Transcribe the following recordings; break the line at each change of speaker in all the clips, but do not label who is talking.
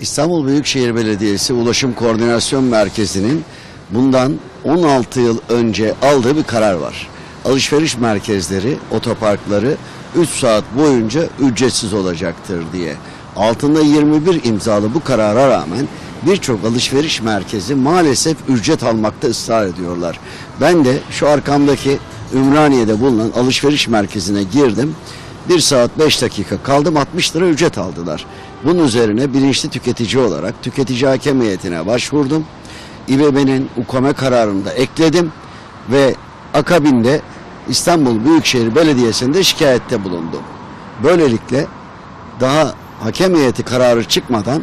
İstanbul Büyükşehir Belediyesi Ulaşım Koordinasyon Merkezi'nin bundan 16 yıl önce aldığı bir karar var. Alışveriş merkezleri, otoparkları 3 saat boyunca ücretsiz olacaktır diye. Altında 21 imzalı bu karara rağmen birçok alışveriş merkezi maalesef ücret almakta ısrar ediyorlar. Ben de şu arkamdaki Ümraniye'de bulunan alışveriş merkezine girdim. 1 saat 5 dakika kaldım 60 lira ücret aldılar. Bunun üzerine bilinçli tüketici olarak tüketici hakem heyetine başvurdum. İBB'nin UKOME kararını da ekledim ve akabinde İstanbul Büyükşehir Belediyesi'nde şikayette bulundum. Böylelikle daha hakem heyeti kararı çıkmadan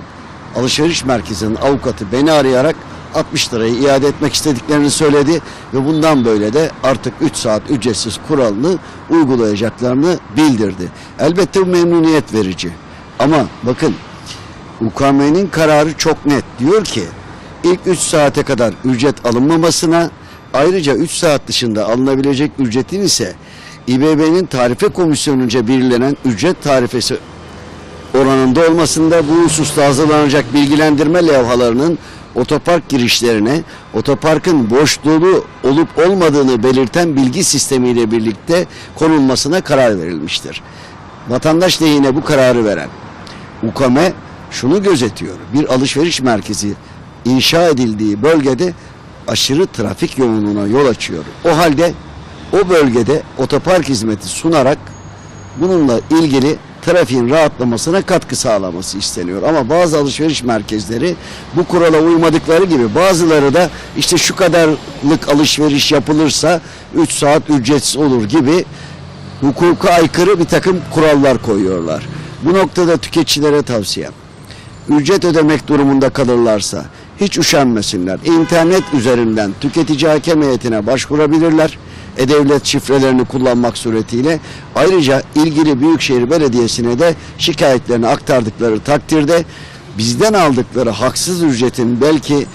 alışveriş merkezinin avukatı beni arayarak 60 lirayı iade etmek istediklerini söyledi ve bundan böyle de artık 3 saat ücretsiz kuralını uygulayacaklarını bildirdi. Elbette bu memnuniyet verici. Ama bakın UKM'nin kararı çok net. Diyor ki ilk 3 saate kadar ücret alınmamasına ayrıca 3 saat dışında alınabilecek ücretin ise İBB'nin tarife komisyonunca belirlenen ücret tarifesi oranında olmasında bu hususta hazırlanacak bilgilendirme levhalarının otopark girişlerine otoparkın boş olup olmadığını belirten bilgi sistemiyle birlikte konulmasına karar verilmiştir. Vatandaş lehine bu kararı veren UKME şunu gözetiyor. Bir alışveriş merkezi inşa edildiği bölgede aşırı trafik yoğunluğuna yol açıyor. O halde o bölgede otopark hizmeti sunarak bununla ilgili trafiğin rahatlamasına katkı sağlaması isteniyor. Ama bazı alışveriş merkezleri bu kurala uymadıkları gibi bazıları da işte şu kadarlık alışveriş yapılırsa 3 saat ücretsiz olur gibi hukuka aykırı bir takım kurallar koyuyorlar. Bu noktada tüketicilere tavsiyem ücret ödemek durumunda kalırlarsa hiç üşenmesinler. İnternet üzerinden tüketici hakem heyetine başvurabilirler. E-Devlet şifrelerini kullanmak suretiyle ayrıca ilgili Büyükşehir Belediyesi'ne de şikayetlerini aktardıkları takdirde bizden aldıkları haksız ücretin belki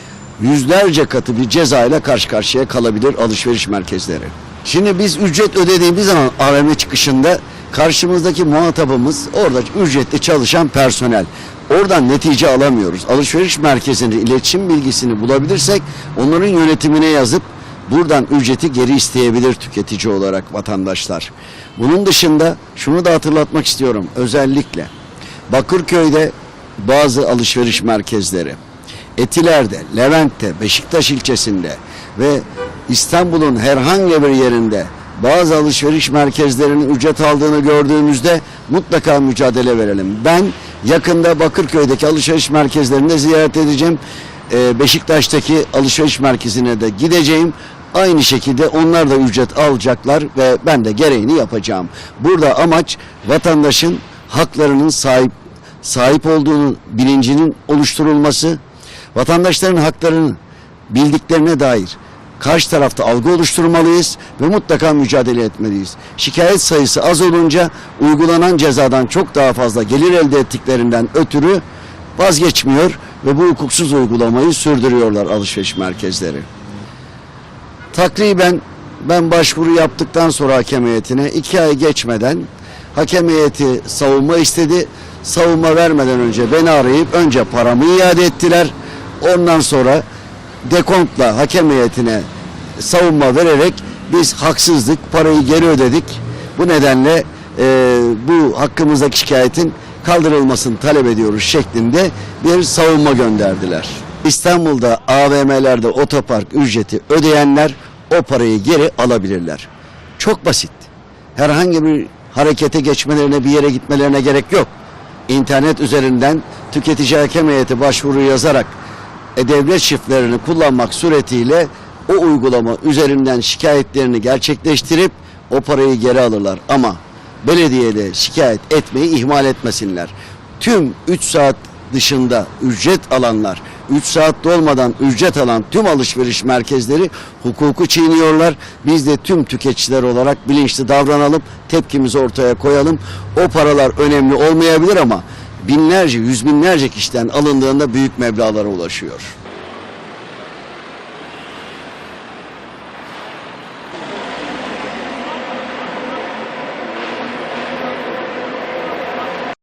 yüzlerce katı bir ceza ile karşı karşıya kalabilir alışveriş merkezleri. Şimdi biz ücret ödediğimiz zaman AVM çıkışında karşımızdaki muhatabımız orada ücretli çalışan personel. Oradan netice alamıyoruz. Alışveriş merkezinde iletişim bilgisini bulabilirsek onların yönetimine yazıp buradan ücreti geri isteyebilir tüketici olarak vatandaşlar. Bunun dışında şunu da hatırlatmak istiyorum özellikle. Bakırköy'de bazı alışveriş merkezleri, Etiler'de, Levent'te, Beşiktaş ilçesinde ve İstanbul'un herhangi bir yerinde bazı alışveriş merkezlerinin ücret aldığını gördüğümüzde mutlaka mücadele verelim. Ben yakında Bakırköy'deki alışveriş merkezlerinde ziyaret edeceğim. Ee, Beşiktaş'taki alışveriş merkezine de gideceğim. Aynı şekilde onlar da ücret alacaklar ve ben de gereğini yapacağım. Burada amaç vatandaşın haklarının sahip sahip olduğunu bilincinin oluşturulması, vatandaşların haklarını bildiklerine dair karşı tarafta algı oluşturmalıyız ve mutlaka mücadele etmeliyiz. Şikayet sayısı az olunca uygulanan cezadan çok daha fazla gelir elde ettiklerinden ötürü vazgeçmiyor ve bu hukuksuz uygulamayı sürdürüyorlar alışveriş merkezleri. Takriben ben başvuru yaptıktan sonra hakem heyetine iki ay geçmeden hakem heyeti savunma istedi. Savunma vermeden önce beni arayıp önce paramı iade ettiler. Ondan sonra dekontla hakem heyetine savunma vererek biz haksızlık parayı geri ödedik. Bu nedenle e, bu hakkımızdaki şikayetin kaldırılmasını talep ediyoruz şeklinde bir savunma gönderdiler. İstanbul'da AVM'lerde otopark ücreti ödeyenler o parayı geri alabilirler. Çok basit. Herhangi bir harekete geçmelerine bir yere gitmelerine gerek yok. İnternet üzerinden tüketici hakem heyeti başvuru yazarak e-devlet şifrelerini kullanmak suretiyle o uygulama üzerinden şikayetlerini gerçekleştirip o parayı geri alırlar. Ama belediyede şikayet etmeyi ihmal etmesinler. Tüm 3 saat dışında ücret alanlar, 3 saat dolmadan ücret alan tüm alışveriş merkezleri hukuku çiğniyorlar. Biz de tüm tüketiciler olarak bilinçli davranalım, tepkimizi ortaya koyalım. O paralar önemli olmayabilir ama binlerce, yüz binlerce kişiden alındığında büyük meblağlara ulaşıyor.